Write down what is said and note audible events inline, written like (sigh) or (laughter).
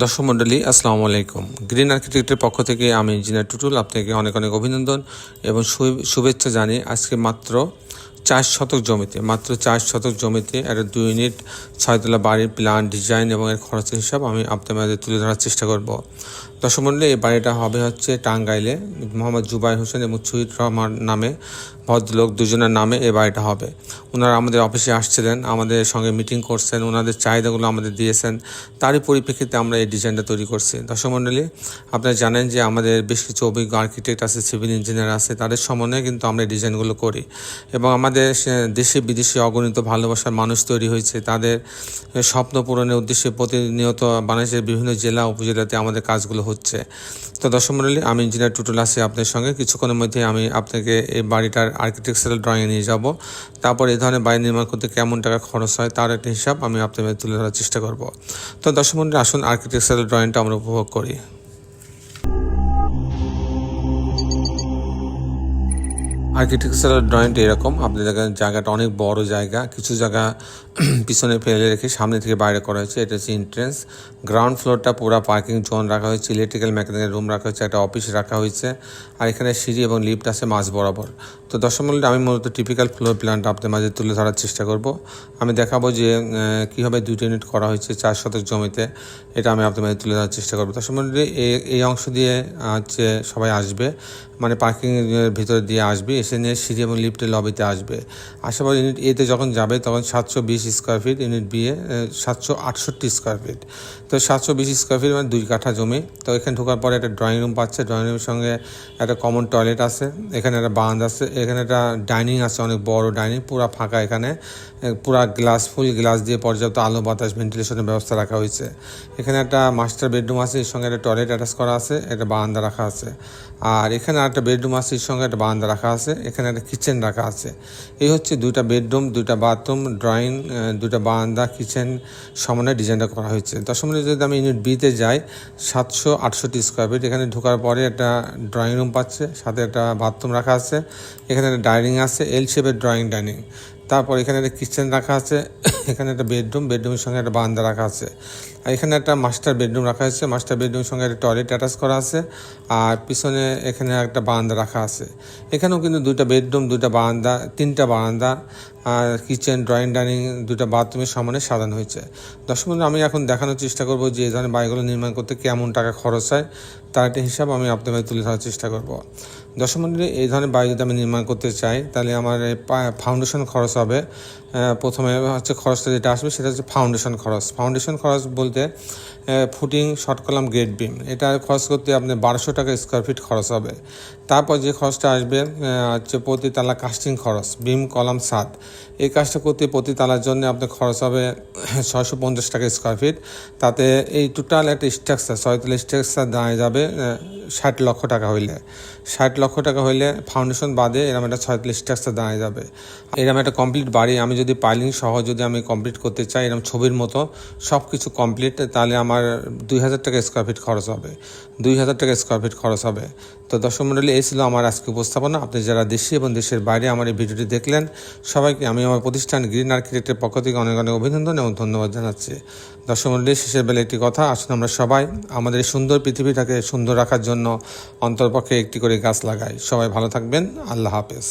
দর্শক মণ্ডলী, আসসালামু আলাইকুম। গ্রিন আর্কিটেক্টের পক্ষ থেকে আমি ইঞ্জিনিয়ার টুটুল আপনাকে অনেক অনেক অভিনন্দন এবং শুভেচ্ছা জানি আজকে মাত্র চার শতক জমিতে, মাত্র চার শতক জমিতে একটা দুই ইউনিট ছয়তলা বাড়ির প্ল্যান ডিজাইন এবং এর খরচের হিসাব আমি আপনাদের তুলে ধরার চেষ্টা করব। দর্শক মণ্ডলী, এই বাড়িটা হবে হচ্ছে টাঙ্গাইলে মোহাম্মদ জুবাই হোসেন এবং সুইট রহমান নামে ভদ্রলোক দুজনের নামে এ বাড়িটা হবে। ওনারা আমাদের অফিসে আসছিলেন, আমাদের সঙ্গে মিটিং করছেন, ওনাদের চাহিদাগুলো আমাদের দিয়েছেন। তারই পরিপ্রেক্ষিতে আমরা এই ডিজাইনটা তৈরি করছি। দর্শক মণ্ডলী আপনারা জানেন যে আমাদের বেশ কিছু অভিজ্ঞ আর্কিটেক্ট আছে, সিভিল ইঞ্জিনিয়ার আছে, তাদের সমন্বয়ে কিন্তু আমরা এই ডিজাইনগুলো করি। এবং আমাদের দেশে বিদেশে অগণিত ভালোবাসার মানুষ তৈরি হয়েছে। তাদের স্বপ্ন পূরণের উদ্দেশ্যে প্রতিনিয়ত বাংলাদেশের বিভিন্ন জেলা, উপজেলাতে আমাদের কাজগুলো হচ্ছে। তো দর্শক মণ্ডলী, আমি ইঞ্জিনিয়ার টুটুল আছি আপনার সঙ্গে। কিছুক্ষণের মধ্যে আমি আপনাকে এই বাড়িটার আর্কিটেকচারাল ড্রয়িংয়ে নিয়ে যাব। তারপর এই ধরনের বাড়ি নির্মাণ করতে কেমন টাকা খরচ হয় তার একটা হিসাব আমি আপনাদের তুলে ধরার চেষ্টা করব। তো দর্শক মন্ডলী, আসুন আর্কিটেকচারাল ড্রয়িংটা আমরা উপভোগ করি। আর্কিটেকচারাল ড্রয়িংটা এরকম। আপনি দেখেন জায়গাটা অনেক বড় জায়গা। কিছু জায়গা (clears throat) পিছনে ফেলে রেখে সামনে থেকে বাইরে করা হয়েছে। এটা হচ্ছে এন্ট্রেন্স গ্রাউন্ড ফ্লোরটা পুরো পার্কিং জোন রাখা হয়েছে। ইলেকট্রিক্যাল মেকানিক্যাল রুম রাখা হয়েছে। একটা অফিস রাখা হয়েছে। আর এখানে সিঁড়ি এবং লিফট আছে মাঝ বরাবর। তো দশম মূল্যে আমি মূলত টিপিক্যাল ফ্লোর প্ল্যানটা আপনাদের মাঝে তুলে ধরার চেষ্টা করব। আমি দেখাবো যে কীভাবে দুইটা ইউনিট করা হয়েছে চার শতক জমিতে। এটা আমি আপনাদের মাঝে তুলে ধরার চেষ্টা করব। দশম মূল্যে এই অংশ দিয়ে হচ্ছে সবাই আসবে। মানে পার্কিং এর ভিতরে দিয়ে আসবে। এসে নিয়ে সিঁড়ি এবং লিফটের লবিতে আসবে। আসার পর ইউনিট এতে যখন যাবে, তখন সাতশো বিশ square feet unit B A সাতশো আটষট্টি স্কোয়ার ফিট তো সাতশো বিশ স্কোয়ার ফিট মানে দুই কাঠা জমি। তো এখানে ঢোকার পরে একটা ড্রয়িং রুম পাচ্ছে। ড্রয়িং রুমের সঙ্গে একটা কমন টয়লেট আছে। এখানে একটা বাঁধ আছে। এখানে একটা ডাইনিং আছে, অনেক বড় ডাইনিং পুরো ফাঁকা এখানে। পুরা গ্লাস ফুল গ্লাস দিয়ে পর্যাপ্ত আলো, বাতাস ভেন্টিলেশনের ব্যবস্থা রাখা হয়েছে। এখানে একটা মাস্টার বেডরুম আছে, এর সঙ্গে একটা টয়লেট অ্যাটাচ করা আছে, একটা বারান্দা রাখা আছে। আর এখানে একটা বেডরুম আছে, এর সঙ্গে একটা বারান্দা রাখা আছে। এখানে একটা কিচেন রাখা আছে। এই হচ্ছে দুইটা বেডরুম দুইটা বাথরুম ড্রয়িং দুইটা বারান্দা কিচেন সমানে ডিজাইনটা করা হয়েছে। সময় যদি আমি ইউনিট বিতে যাই, সাতশো আটষট্টি স্কোয়ার ফিট এখানে ঢোকার পরে একটা ড্রয়িং রুম পাচ্ছে, সাথে একটা বাথরুম রাখা আছে। এখানে একটা ডাইনিং আছে এল শেপের ড্রয়িং ডাইনিং তারপর এখানে একটা কিচেন রাখা আছে এখানে একটা বেডরুম বেডরুমের সঙ্গে একটা বারান্দা রাখা আছে। আর এখানে একটা মাস্টার বেডরুম রাখা আছে মাস্টার বেডরুমের সঙ্গে একটা টয়লেট অ্যাটাচ করা আছে আর পিছনে এখানে একটা বারান্দা রাখা আছে। এখানেও কিন্তু দুইটা বেডরুম দুইটা বারান্দা তিনটা বারান্দা আর কিচেন ড্রয়িং ডাইনিং দুটো বাথরুমের সমানে সাজানো হয়েছে। দর্শক বন্ধু, আমি এখন দেখানোর চেষ্টা করব যে এই ধরনের বাড়িগুলো নির্মাণ করতে কেমন টাকা খরচ হয় তার একটা হিসাব আমি আপনাদের তুলে ধরার চেষ্টা করব। দর্শক এই ধরনের বাড়ি যদি আমি নির্মাণ করতে চাই, তাহলে আমার ফাউন্ডেশন খরচ হবে। প্রথমে হচ্ছে খরচটা যেটা আসবে সেটা হচ্ছে ফাউন্ডেশন খরচ। ফাউন্ডেশন খরচ বলতে footing short column grade beam এটা খরচ করতে আপনি বারোশো টাকা স্কোয়ার ফিট খরচ হবে। তারপর যে খরচটা আসবে হচ্ছে প্রতি তালা কাস্টিং খরচ বিম কলাম সাত এই কাজটা করতে প্রতি তালার জন্য আপনার খরচ হবে (clears throat) ছয়শো পঞ্চাশ টাকা স্কোয়ার ফিট তাতে এই টোটাল একটা স্ট্রাকচার ছয়তলা স্ট্রাকচার দাঁড়িয়ে যাবে ষাট লক্ষ টাকা হইলে। ষাট লক্ষ টাকা হইলে ফাউন্ডেশন বাদে এরকম একটা ছয়তাল্লিশ স্ট্রাকচার দাঁড়িয়ে যাবে। এরকম একটা কমপ্লিট বাড়ি, আমি যদি পাইলিং সহ যদি আমি কমপ্লিট করতে চাই এরকম ছবির মতো সব কিছু কমপ্লিট তাহলে আমার দুই হাজার টাকা স্কোয়ার ফিট খরচ হবে। দুই হাজার টাকা স্কোয়ার ফিট খরচ হবে। তো দর্শক মণ্ডলী এই ছিল আমার আজকে উপস্থাপনা। আপনি যারা দেশি এবং দেশের বাইরে আমার এই ভিডিওটি দেখলেন, সবাইকে আমি আমার প্রতিষ্ঠান গ্রিন আর্কিটেক্টের পক্ষ থেকে অনেক অনেক অভিনন্দন এবং ধন্যবাদ জানাচ্ছি। দর্শক মণ্ডলী শেষের বেলা একটি কথা, আসুন আমরা সবাই আমাদের সুন্দর পৃথিবীটাকে সুন্দর রাখার জন্য অন্তরপক্ষে একটি করে গাছ লাগাই। সবাই ভালো থাকবেন। আল্লাহ হাফেজ।